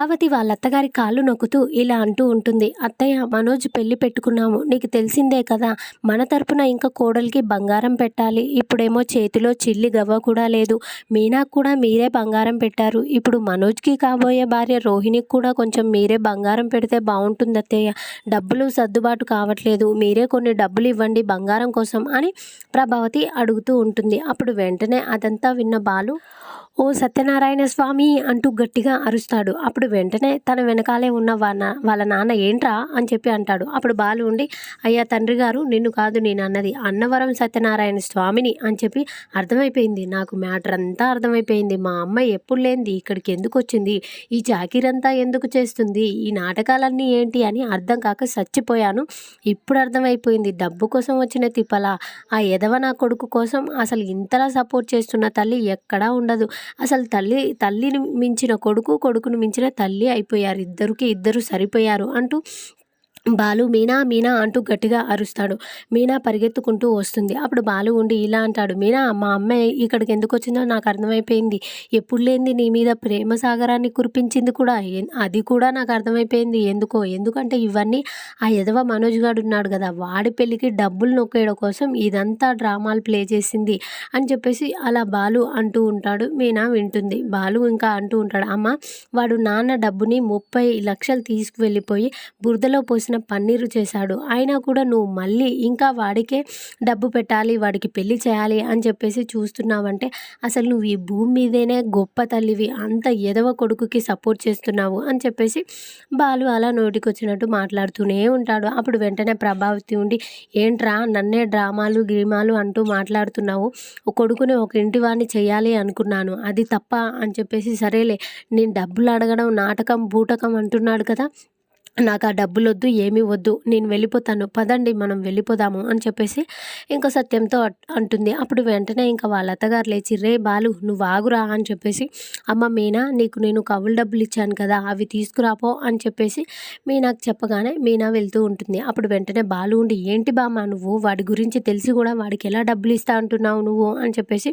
పార్వతి వాళ్ళ అత్తగారి కాళ్ళు నొక్కుతూ ఇలా అంటూ ఉంటుంది అత్తయ్య మనోజ్ పెళ్ళి పెట్టుకున్నాము నీకు తెలిసిందే కదా మన తరపున ఇంకా కోడలికి బంగారం పెట్టాలి ఇప్పుడేమో చేతిలో చిల్లి గవ్వ కూడా లేదు మీనాకు కూడా మీరే బంగారం పెట్టారు ఇప్పుడు మనోజ్కి కాబోయే భార్య రోహిణికి కూడా కొంచెం మీరే బంగారం పెడితే బాగుంటుంది అత్తయ్య డబ్బులు సర్దుబాటు కావట్లేదు మీరే కొన్ని డబ్బులు ఇవ్వండి బంగారం కోసం అని ప్రభావతి అడుగుతూ ఉంటుంది అప్పుడు వెంటనే అదంతా విన్న బాలు ఓ సత్యనారాయణ స్వామి అంటూ గట్టిగా అరుస్తాడు. అప్పుడు వెంటనే తన వెనకాలే ఉన్న వాళ్ళ వాళ్ళ నాన్న ఏంట్రా అని చెప్పి అంటాడు. అప్పుడు బాలు ఉండి అయ్యా తండ్రి గారు నిన్ను కాదు నేను అన్నది. అన్నవరం సత్యనారాయణ స్వామిని అని చెప్పి అర్థమైపోయింది. నాకు మ్యాటర్ అంతా అర్థమైపోయింది. మా అమ్మ ఎప్పుడు లేనిది ఇక్కడికి ఎందుకు వచ్చింది? ఈ జాకీరంతా ఎందుకు చేస్తుంది? ఈ నాటకాలన్నీ ఏంటి అని అర్థం కాక చచ్చిపోయాను. ఇప్పుడు అర్థమైపోయింది. డబ్బు కోసం వచ్చిన తిప్పల. ఆ ఎదవ నా కొడుకు కోసం అసలు ఇంతలా సపోర్ట్ చేస్తున్న తల్లి ఎక్కడా ఉండదు. అసలు తల్లి తల్లిని మించిన కొడుకు కొడుకును మించిన తల్లి అయిపోయారు. ఇద్దరికి ఇద్దరు సరిపోయారు అంటూ బాలు మీనా మీనా అంటూ గట్టిగా అరుస్తాడు. మీనా పరిగెత్తుకుంటూ వస్తుంది. అప్పుడు బాలు ఉండి ఇలా అంటాడు మీనా మా అమ్మాయి ఇక్కడికి ఎందుకు వచ్చిందో నాకు అర్థమైపోయింది. ఎప్పుడు లేనిది నీ మీద ప్రేమ సాగరాన్ని కురిపించింది కూడా. అది కూడా నాకు అర్థమైపోయింది. ఎందుకో? ఎందుకంటే ఇవన్నీ ఆ ఎదవ మనోజ్ గాడు ఉన్నాడు కదా వాడి పెళ్ళికి డబ్బులు నొక్కేయడం కోసం ఇదంతా డ్రామాలు ప్లే చేసింది అని చెప్పేసి అలా బాలు అంటూ ఉంటాడు. మీనా వింటుంది. బాలు ఇంకా అంటూ ఉంటాడు అమ్మ వాడు నాన్న డబ్బుని ముప్పై లక్షలు తీసుకువెళ్ళిపోయి బురదలో పోసిన పన్నీరు చేశాడు. అయినా కూడా నువ్వు మళ్ళీ ఇంకా వాడికే డబ్బు పెట్టాలి వాడికి పెళ్ళి చేయాలి అని చెప్పేసి చూస్తున్నావంటే అసలు నువ్వు ఈ భూమి మీదేనే గొప్ప తల్లివి అంత ఎదవ కొడుకుకి సపోర్ట్ చేస్తున్నావు అని చెప్పేసి బాలు అలా నోటికి వచ్చినట్టు మాట్లాడుతూనే ఉంటాడు. అప్పుడు వెంటనే ప్రభావితి ఉండి ఏంట్రా నన్నే డ్రామాలు గ్రీమాలు అంటూ మాట్లాడుతున్నావు? కొడుకుని ఒక ఇంటి వాడిని చేయాలి అనుకున్నాను. అది తప్ప అని చెప్పేసి సరేలే నేను డబ్బులు అడగడం నాటకం బూటకం అంటున్నాడు కదా నాకు ఆ డబ్బులు వద్దు ఏమీ వద్దు నేను వెళ్ళిపోతాను పదండి మనం వెళ్ళిపోదాము అని చెప్పేసి ఇంకా సత్యంతో అంటుంది. అప్పుడు వెంటనే ఇంకా వాళ్ళ అత్తగారు లేచి రే బాలు నువ్వు ఆగురా అని చెప్పేసి అమ్మ మీనా నీకు నేను కవులు డబ్బులు ఇచ్చాను కదా అవి తీసుకురాపో అని చెప్పేసి మీనాకు చెప్పగానే మీనా వెళ్తూ ఉంటుంది. అప్పుడు వెంటనే బాలు ఉండి ఏంటి బామ్మ నువ్వు? వాడి గురించి తెలిసి కూడా వాడికి ఎలా డబ్బులు ఇస్తా అంటున్నావు నువ్వు? అని చెప్పేసి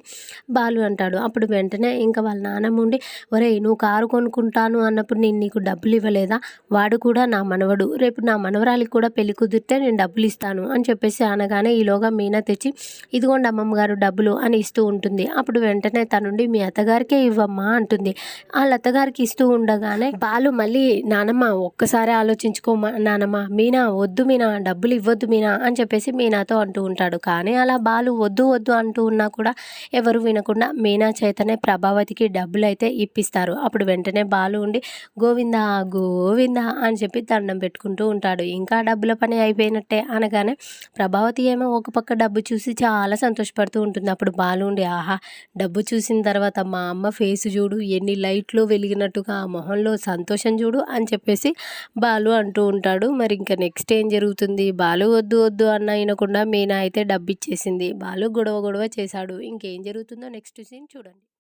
బాలు అంటాడు. అప్పుడు వెంటనే ఇంకా వాళ్ళ నాన్నమ్మ ఉండి ఒరే నువ్వు కారు కొనుక్కుంటాను అన్నప్పుడు నేను నీకు డబ్బులు ఇవ్వలేదా? వాడు కూడా నా మనవడు రేపు నా మనవరాలికి కూడా పెళ్ళి కుదిరితే నేను డబ్బులు ఇస్తాను అని చెప్పేసి అనగానే ఈలోగా మీనా తెచ్చి ఇదిగోండి అమ్మమ్మ గారు డబ్బులు అని ఇస్తూ ఉంటుంది. అప్పుడు వెంటనే తనుండి మీ అత్తగారికే ఇవ్వమ్మా అంటుంది. వాళ్ళ అత్తగారికి ఇస్తూ ఉండగానే బాలు మళ్ళీ నానమ్మ ఒక్కసారి ఆలోచించుకోమా నానమ్మ మీనా వద్దు మీనా డబ్బులు ఇవ్వద్దు మీనా అని చెప్పేసి మీనాతో అంటూ ఉంటాడు. కానీ అలా బాలు వద్దు వద్దు అంటూ ఉన్నా కూడా ఎవరు వినకుండా మీనా చేతనే ప్రభావతికి డబ్బులు అయితే ఇప్పిస్తారు. అప్పుడు వెంటనే బాలు ఉండి గోవిందా గోవిందా అని చెప్పి దండం పెట్టుకుంటూ ఉంటాడు. ఇంకా డబ్బుల పని అయిపోయినట్టే అనగానే ప్రభావతి ఏమో ఒక పక్క డబ్బు చూసి చాలా సంతోషపడుతూ ఉంటుంది. అప్పుడు బాలు ఉండి ఆహా డబ్బు చూసిన తర్వాత మా అమ్మ ఫేస్ చూడు ఎన్ని లైట్లు వెలిగినట్టుగా ఆ మొహంలో సంతోషం చూడు అని చెప్పేసి బాలు అంటూ ఉంటాడు. మరి ఇంకా నెక్స్ట్ ఏం జరుగుతుంది? బాలు వద్దు వద్దు అన్న అయినకుండా మీనా అయితే డబ్బు ఇచ్చేసింది బాలు గొడవ గొడవ చేశాడు. ఇంకేం జరుగుతుందో నెక్స్ట్ సీన్ చూడండి.